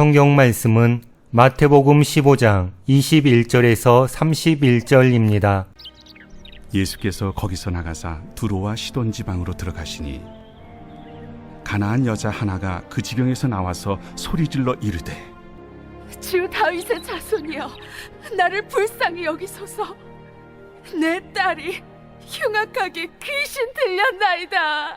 성경 말씀은 마태복음 15장 21절에서 31절입니다. 예수께서 거기서 나가사 두로와 시돈 지방으로 들어가시니 가나안 여자 하나가 그 지경에서 나와서 소리질러 이르되 주 다윗의 자손이여 나를 불쌍히 여기소서 내 딸이 흉악하게 귀신 들렸나이다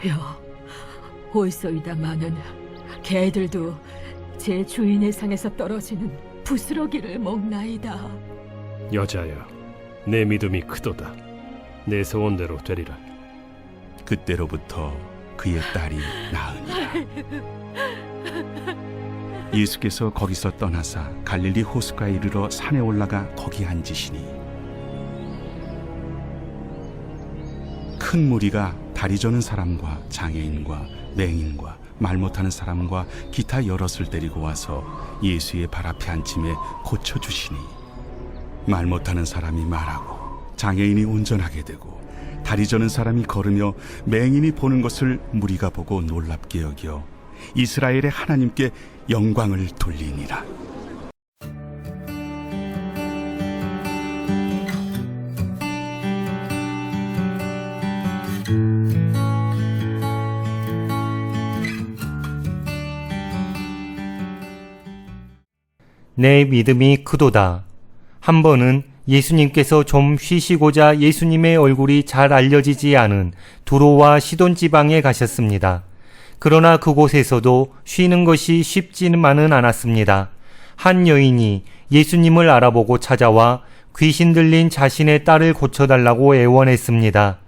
주여 올소이다 마는 개들도 제 주인의 상에서 떨어지는 부스러기를 먹나이다 여자여, 내 믿음이 크도다. 내 소원대로 되리라. 그때로부터 그의 딸이 나으니라 예수께서 거기서 떠나사 갈릴리 호수가에 이르러 산에 올라가 거기 앉으시니 큰 무리가 다리 저는 사람과 장애인과 맹인과 말 못하는 사람과 기타 여럿을 데리고 와서 예수의 발 앞에 앉힘에 고쳐 주시니 말 못하는 사람이 말하고 장애인이 운전하게 되고 다리 저는 사람이 걸으며 맹인이 보는 것을 무리가 보고 놀랍게 여겨 이스라엘의 하나님께 영광을 돌리니라. 내 믿음이 크도다. 한 번은 예수님께서 좀 쉬시고자 예수님의 얼굴이 잘 알려지지 않은 두로와 시돈 지방에 가셨습니다. 그러나 그곳에서도 쉬는 것이 쉽지만은 않았습니다. 한 여인이 예수님을 알아보고 찾아와 귀신 들린 자신의 딸을 고쳐달라고 애원했습니다.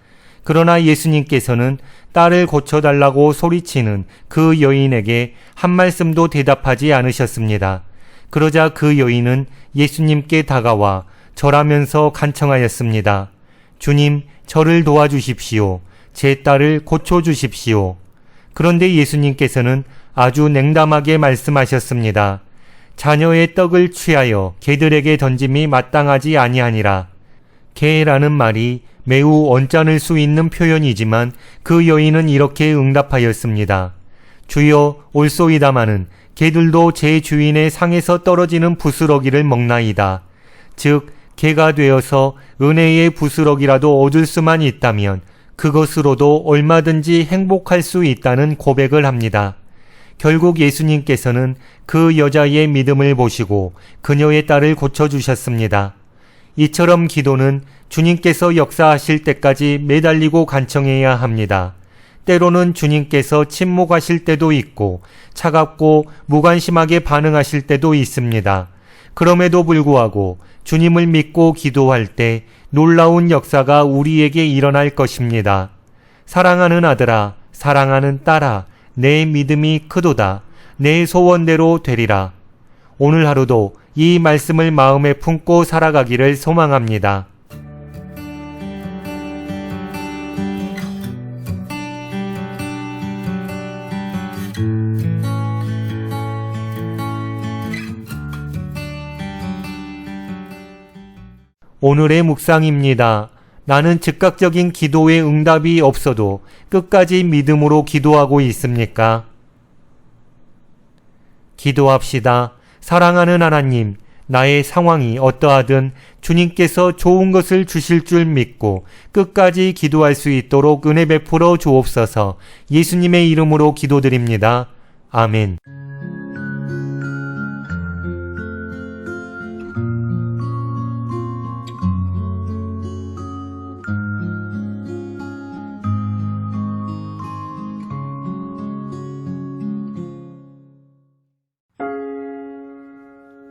그러나 예수님께서는 딸을 고쳐달라고 소리치는 그 여인에게 한 말씀도 대답하지 않으셨습니다. 그러자 그 여인은 예수님께 다가와 절하면서 간청하였습니다. 주님, 저를 도와주십시오. 제 딸을 고쳐주십시오. 그런데 예수님께서는 아주 냉담하게 말씀하셨습니다. 자녀의 떡을 취하여 개들에게 던짐이 마땅하지 아니하니라. 개라는 말이 매우 언짢을 수 있는 표현이지만 그 여인은 이렇게 응답하였습니다. 주여 올소이다마는 개들도 제 주인의 상에서 떨어지는 부스러기를 먹나이다. 즉 개가 되어서 은혜의 부스러기라도 얻을 수만 있다면 그것으로도 얼마든지 행복할 수 있다는 고백을 합니다. 결국 예수님께서는 그 여자의 믿음을 보시고 그녀의 딸을 고쳐주셨습니다. 이처럼 기도는 주님께서 역사하실 때까지 매달리고 간청해야 합니다. 때로는 주님께서 침묵하실 때도 있고 차갑고 무관심하게 반응하실 때도 있습니다. 그럼에도 불구하고 주님을 믿고 기도할 때 놀라운 역사가 우리에게 일어날 것입니다. 사랑하는 아들아, 사랑하는 딸아, 내 믿음이 크도다. 내 소원대로 되리라. 오늘 하루도 이 말씀을 마음에 품고 살아가기를 소망합니다. 오늘의 묵상입니다. 나는 즉각적인 기도의 응답이 없어도 끝까지 믿음으로 기도하고 있습니까? 기도합시다. 사랑하는 하나님, 나의 상황이 어떠하든 주님께서 좋은 것을 주실 줄 믿고 끝까지 기도할 수 있도록 은혜 베풀어 주옵소서 예수님의 이름으로 기도드립니다. 아멘.